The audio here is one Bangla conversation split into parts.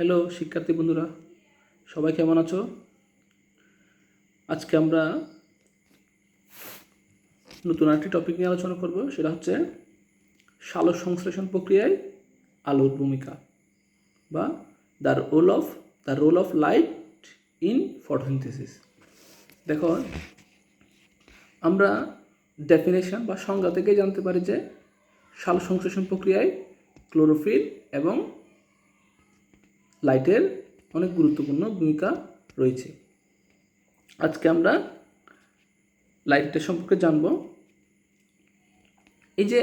হ্যালো শিক্ষার্থী বন্ধুরা। সবাই কেমন আছো? আজকে আমরা নতুন আরেকটি টপিক নিয়ে আলোচনা করব, সেটা হচ্ছে সালোক সংশ্লেষণ প্রক্রিয়ায় আলোর ভূমিকা বা the role of the role of light in photosynthesis দেখো, আমরা ডেফিনেশন বা সংজ্ঞা থেকেই জানতে পারি যে সালোক সংশ্লেষণ প্রক্রিয়ায় ক্লোরোফিল এবং লাইটের অনেক গুরুত্বপূর্ণ ভূমিকা রয়েছে। আজকে আমরা লাইটের সম্পর্কে জানব। এই যে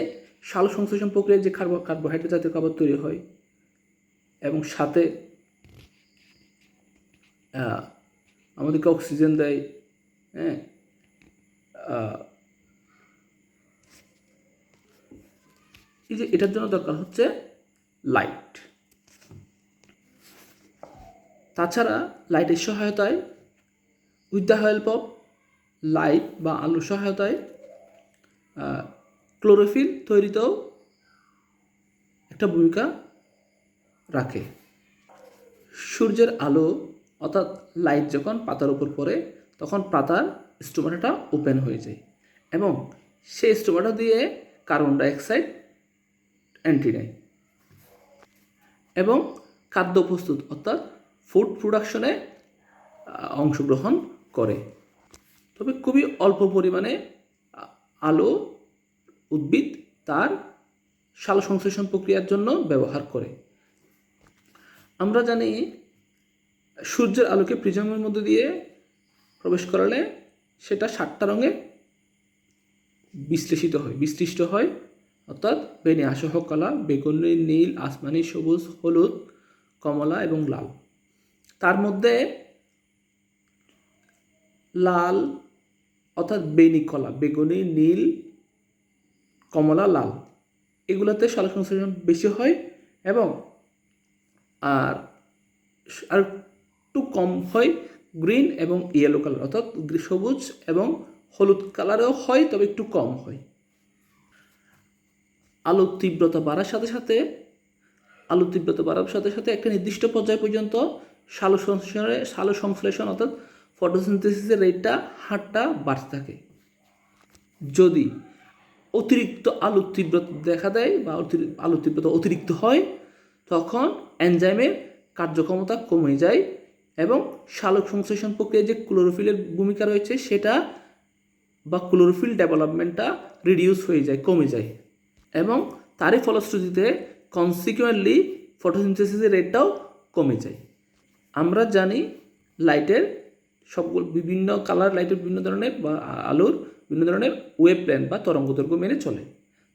সালো সংশ্লেষণ প্রক্রিয়ায় যে কার্বো কার্বোহাইড্রেট জাতীয় খাবার তৈরি হয় এবং সাথে আমাদেরকে অক্সিজেন দেয় হ্যাঁ এই যে এটার জন্য দরকার হচ্ছে লাইট। তাছাড়া লাইটের সহায়তায় with the help of light বা আলোর সহায়তায় ক্লোরোফিল তৈরিতেও একটা ভূমিকা রাখে। সূর্যের আলো অর্থাৎ লাইট যখন পাতার উপর পড়ে, তখন পাতার স্টোমাটাটা ওপেন হয়ে যায় এবং সেই স্টোমাটা দিয়ে কার্বন ডাইঅক্সাইড এন্ট্রি নেয় এবং খাদ্য প্রস্তুত, অর্থাৎ ফুড প্রোডাকশনে অংশগ্রহণ করে। তবে খুবই অল্প পরিমাণে আলো, উদ্ভিদ তার সালো সংশ্লেষণ প্রক্রিয়ার জন্য ব্যবহার করে। আমরা জানি, সূর্যের আলোকে প্রিজমের মধ্যে দিয়ে প্রবেশ করালে সেটা সাতটা রঙে বিশ্লেষিত হয় বিশ্লিষ্ট হয়। অর্থাৎ বেনে আসহ কলা, বেগুনি, নীল, আসমানি, সবুজ, হলুদ, কমলা এবং লাল। মধ্যে লাল, অর্থাৎ বেনি কলা, বেগুনি, নীল, কমলা, লাল। এগুলোতে সালোক সংশ্লেষণ বেশি হয় এবং আর আর একটু কম হয় গ্রিন এবং ইয়েলো কালার অর্থাৎ সবুজ এবং হলুদ কালারেও হয়, তবে একটু কম হয়। আলোর তীব্রতা বাড়ার সাথে সাথে আলোর তীব্রতা বাড়ার সাথে সাথে একটা নির্দিষ্ট পর্যায় পর্যন্ত সালো সংশ্লেষণে সালো সংশ্লেষণ অর্থাৎ ফটোসিনথেসিসের রেটটা হারটা বাড়তে থাকে। যদি অতিরিক্ত আলোর তীব্রতা দেখা দেয় বা অতিরি- আলোর তীব্রতা অতিরিক্ত হয়, তখন এনজাইমের কার্যক্ষমতা কমে যায় এবং সালোক সংশ্লেষণ প্রক্রিয়ায় যে ক্লোরোফিলের ভূমিকা রয়েছে, সেটা বা ক্লোরোফিল ডেভেলপমেন্টটা রিডিউস হয়ে যায়, কমে যায় এবং তারই ফলশ্রুতিতে কনসিকুয়েন্টলি ফটোসিনথেসিসের রেটটাও কমে যায়। আমরা জানি লাইটের সবগুলো বিভিন্ন কালার, লাইটের বিভিন্ন ধরনের বা আলোর বিভিন্ন ধরনের ওয়েব প্ল্যান বা তরঙ্গ দৈর্ঘ্য মেনে চলে।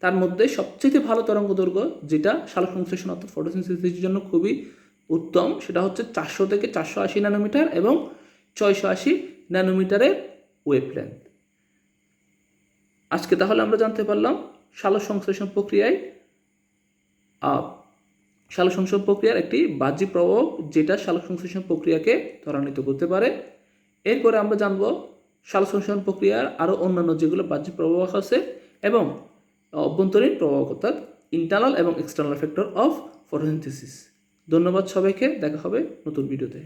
তার মধ্যে সবচেয়ে ভালো তরঙ্গ দৈর্ঘ্য যেটা সালোক সংশ্লেষণ অর্থাৎ ফটোসিনথেসিসের জন্য খুবই উত্তম, সেটা হচ্ছে চারশো থেকে চারশো আশি ন্যানোমিটার এবং ছয়শো আশি ন্যানোমিটারের ওয়েব প্ল্যান আজকে তাহলে আমরা জানতে পারলাম সালোক সংশ্লেষণ প্রক্রিয়ায় সালোক সংশ্লেষণ প্রক্রিয়ার একটি বাহ্যিক প্রভাব যেটা সালোক সংশ্লেষণ প্রক্রিয়াকে ত্বরান্বিত করতে পারে। এরপরে আমরা জানব সালোক সংশ্লেষণ প্রক্রিয়ার আরও অন্যান্য যেগুলো বাহ্যিক প্রভাব আছে এবং অভ্যন্তরীণ প্রভাব, অর্থাৎ ইন্টারনাল এবং এক্সটার্নাল ফ্যাক্টর অফ ফটোসিনথেসিস ধন্যবাদ সবাইকে, দেখা হবে নতুন ভিডিওতে।